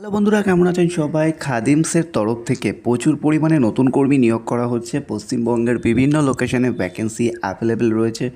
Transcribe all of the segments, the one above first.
Hello বন্ধুরা, কেমন আছেন সবাই? খাদিমসের তরফ থেকে প্রচুর পরিমাণে নতুন কর্মী নিয়োগ করা হচ্ছে। পশ্চিমবঙ্গের বিভিন্ন লোকেশনে ভ্যাকেন্সি অ্যাভেলেবেল রয়েছে,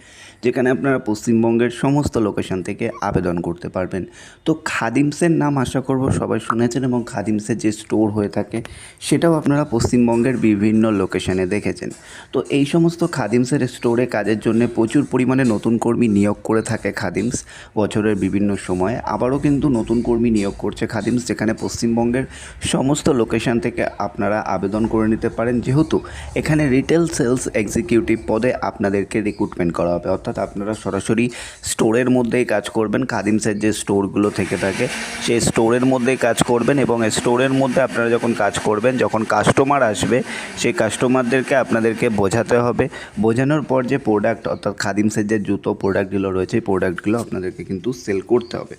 যেখানে আপনারা পশ্চিমবঙ্গের সমস্ত লোকেশন থেকে আবেদন করতে পারবেন। তো খাদিমসের নাম আশা করব সবাই শুনেছেন এবং খাদিমসের যে স্টোর হয়ে থাকে, সেটাও আপনারা পশ্চিমবঙ্গের বিভিন্ন লোকেশনে দেখেছেন। তো এই সমস্ত খাদিমসের স্টোরে কাজের জন্য প্রচুর পরিমাণে নতুন কর্মী নিয়োগ করে থাকে খাদিমস। বছরের বিভিন্ন সময়ে আবারও কিন্তু নতুন কর্মী নিয়োগ করছে খাদিমস, যেখানে পশ্চিমবঙ্গের সমস্ত লোকেশন থেকে আপনারা আবেদন করে নিতে পারেন। যেহেতু এখানে রিটেল সেলস এক্সিকিউটিভ পদে আপনাদেরকে রিক্রুটমেন্ট করা হবে। অর্থাৎ আপনারা সরাসরি স্টোরের মধ্যেই কাজ করবেন। খাদিমসের যে স্টোরগুলো থেকে থাকে, সেই স্টোরের মধ্যেই কাজ করবেন এবং স্টোরের মধ্যে আপনারা যখন কাজ করবেন, যখন কাস্টমার আসবে, সেই কাস্টমারদেরকে আপনাদেরকে বোঝাতে হবে। বোঝানোর পর যে প্রোডাক্ট অর্থাৎ খাদিমসের যে জুতো প্রোডাক্টগুলো রয়েছে, এই প্রোডাক্টগুলো আপনাদেরকে কিন্তু সেল করতে হবে।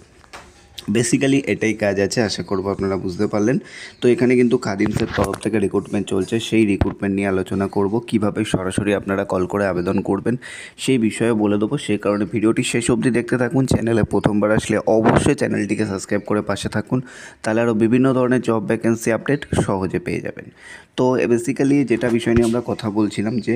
বেসিক্যালি এটাই কাজ আছে, আশা করব আপনারা বুঝতে পারলেন। তো এখানে কিন্তু খাদিমসের তরফ থেকে রিক্রুটমেন্ট চলছে, সেই রিক্রুটমেন্ট নিয়ে আলোচনা করব। কীভাবে সরাসরি আপনারা কল করে আবেদন করবেন, সেই বিষয়ে বলে দেবো। সেই কারণে ভিডিওটি শেষ অবধি দেখতে থাকুন চ্যানেলে প্রথমবার আসলে অবশ্যই চ্যানেলটিকে সাবস্ক্রাইব করে পাশে থাকুন। তাহলে আরও বিভিন্ন ধরনের জব ভ্যাকেন্সি আপডেট সহজে পেয়ে যাবেন। তো বেসিক্যালি যেটা বিষয় নিয়ে আমরা কথা বলছিলাম যে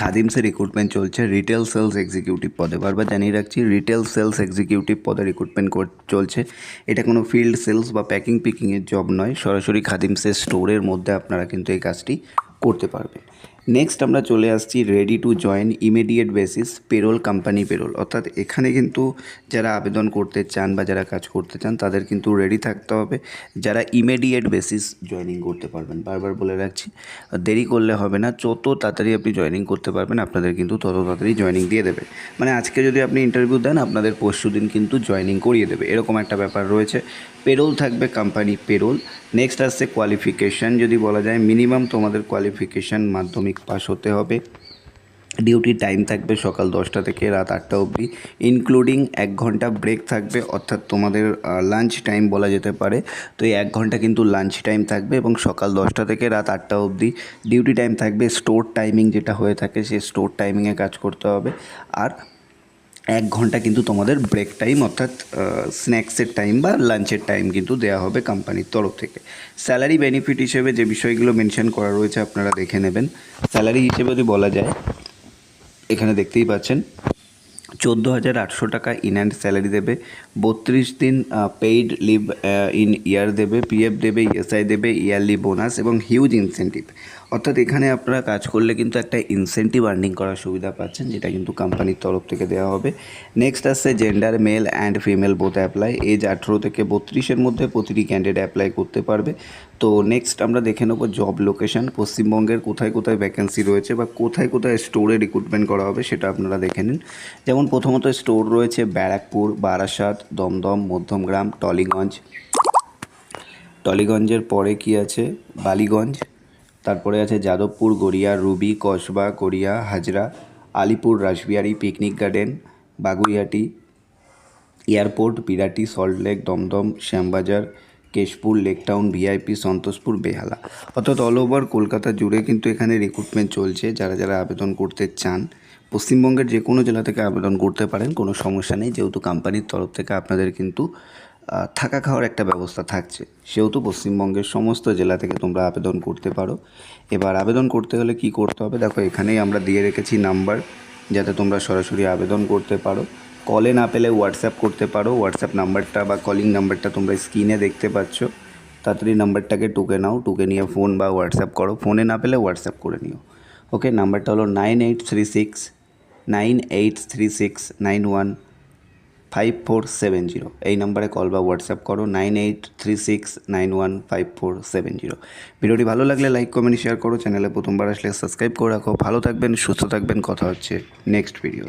খাদিমসে রিক্রুটমেন্ট চলছে রিটেল সেলস এক্সিকিউটিভ পদে। বারবার জানিয়ে রাখছি রিটেল সেলস এক্সিকিউটিভ পদে রিক্রুটমেন্ট চলছে। এটা কোনো ফিল্ড সেলস বা প্যাকিং পিকিংয়ের জব নয়, সরাসরি খাদিমসের স্টোরের মধ্যে আপনারা কিন্তু এই কাজটি করতে পারবেন। নেক্সট আমরা চলে আসছি ready to join immediate basis payroll company payroll অর্থাৎ এখানে কিন্তু যারা আবেদন করতে চান বা যারা কাজ করতে চান, তাদের কিন্তু রেডি থাকতে হবে। যারা ইমিডিয়েট বেসিস জয়েনিং করতে পারবেন, বারবার বলে রাখছি, দেরি করলে হবে না। যত তাড়াতাড়ি আপনি জয়েনিং করতে পারবেন, আপনাদের কিন্তু তত তাড়াতাড়ি জয়েনিং দিয়ে দেবে। মানে আজকে যদি আপনি ইন্টারভিউ দেন, আপনাদের পরশু দিন কিন্তু জয়েনিং করিয়ে দেবে। এরকম একটা ব্যাপার রয়েছে। পেরোল থাকবে কোম্পানি পেরোল নেক্সট আসছে কোয়ালিফিকেশান যদি বলা যায় মিনিমাম তোমাদের কোয়ালিফিকেশান মাধ্যমিক পাস হতে হবে। ডিউটি টাইম থাকবে সকাল দশটা থেকে রাত আটটা অবধি ইনক্লুডিং এক ঘণ্টা ব্রেক থাকবে, অর্থাৎ তোমাদের লাঞ্চ টাইম বলা যেতে পারে। তো এই এক ঘণ্টা কিন্তু লাঞ্চ টাইম থাকবে এবং সকাল দশটা থেকে রাত আটটা অবধি ডিউটি টাইম থাকবে। স্টোর টাইমিং যেটা হয়ে থাকে, সেই স্টোর টাইমিংয়ে কাজ করতে হবে। আর এক ঘণ্টা কিন্তু তোমাদের ব্রেক টাইম অর্থাৎ স্ন্যাক্সের টাইম বা লাঞ্চের টাইম কিন্তু দেওয়া হবে কোম্পানির তরফ থেকে। স্যালারি বেনিফিট হিসেবে যে বিষয়গুলো মেনশন করা রয়েছে আপনারা দেখে নেবেন। স্যালারি হিসেবে যদি বলা যায়, এখানে দেখতেই পাচ্ছেন, চোদ্দ হাজার আটশো টাকা ইন অ্যান্ড স্যালারি দেবে, বত্রিশ দিন পেইড লিভ ইন ইয়ার দেবে পিএফ দেবে ইএসআই দেবে ইয়ারলি বোনাস এবং হিউজ ইনসেন্টিভ অর্থাৎ এখানে আপনারা কাজ করলে কিন্তু একটা ইনসেন্টিভ আর্নিং করার সুবিধা পাচ্ছেন, যেটা কিন্তু কোম্পানির তরফ থেকে দেওয়া হবে। নেক্সট আসছে gender male and female both apply age আঠেরো থেকে বত্রিশের মধ্যে প্রতিটি ক্যান্ডিডেট অ্যাপ্লাই করতে পারবে। তো নেক্সট আমরা দেখে নেব জব লোকেশন পশ্চিমবঙ্গের কোথায় কোথায় ভ্যাকেন্সি রয়েছে বা কোথায় কোথায় স্টোরে রিক্রুটমেন্ট করা হবে সেটা আপনারা দেখে নিন। যেমন প্রথমত স্টোর রয়েছে ব্যারাকপুর, বারাসাত, দমদম, মধ্যমগ্রাম, টলিগঞ্জ। টলিগঞ্জের পরে কি আছে? বালিগঞ্জ। তারপরে আছে Jadavpur, Garia, Ruby, Kasba, Garia, Hazra, Alipore, Rashbehari, Picnic Garden, Baguiati, airport, Birati Salt Lake Dumdum, Shyambazar, Keshpur Lake Town VIP, Santoshpur, Behala. অর্থাৎ অল ওভার কলকাতা জুড়ে কিন্তু এখানে রিক্রুটমেন্ট চলছে। যারা যারা আবেদন করতে চান, পশ্চিমবঙ্গের যে কোনো জেলা থেকে আবেদন করতে পারেন, কোনো সমস্যা নেই। যেহেতু কোম্পানির তরফ থেকে আপনাদের কিন্তু থাকা খাওয়ার একটা ব্যবস্থা থাকছে। সেহেতু পশ্চিমবঙ্গের সমস্ত জেলা থেকে তোমরা আবেদন করতে পারো। এবার আবেদন করতে হলে কি করতে হবে? দেখো, এখানেই আমরা দিয়ে রেখেছি নাম্বার, যাতে তোমরা সরাসরি আবেদন করতে পারো। কলে না পেলে হোয়াটসঅ্যাপ করতে পারো। হোয়াটসঅ্যাপ নাম্বারটা বা কলিং নাম্বারটা তোমরা স্ক্রিনে দেখতে পাচ্ছ। তাড়াতাড়ি নাম্বারটাকে টুকে নাও, টুকে নিয়ে ফোন বা হোয়াটসঅ্যাপ করো। ফোনে না পেলে হোয়াটসঅ্যাপ করে নিও। ওকে নাম্বারটা হলো nine eight three six nine eight three six nine one five four seven zero এই নম্বরে কল বা হোয়াটসঅ্যাপ করো nine eight three six nine one five four seven zero ভিডিওটি ভালো লাগলে লাইক কমেন্ট শেয়ার করো। চ্যানেলে প্রথমবার আসলে সাবস্ক্রাইব করে রাখো। ভালো থাকবেন, সুস্থ থাকবেন। কথা হচ্ছে নেক্সট ভিডিও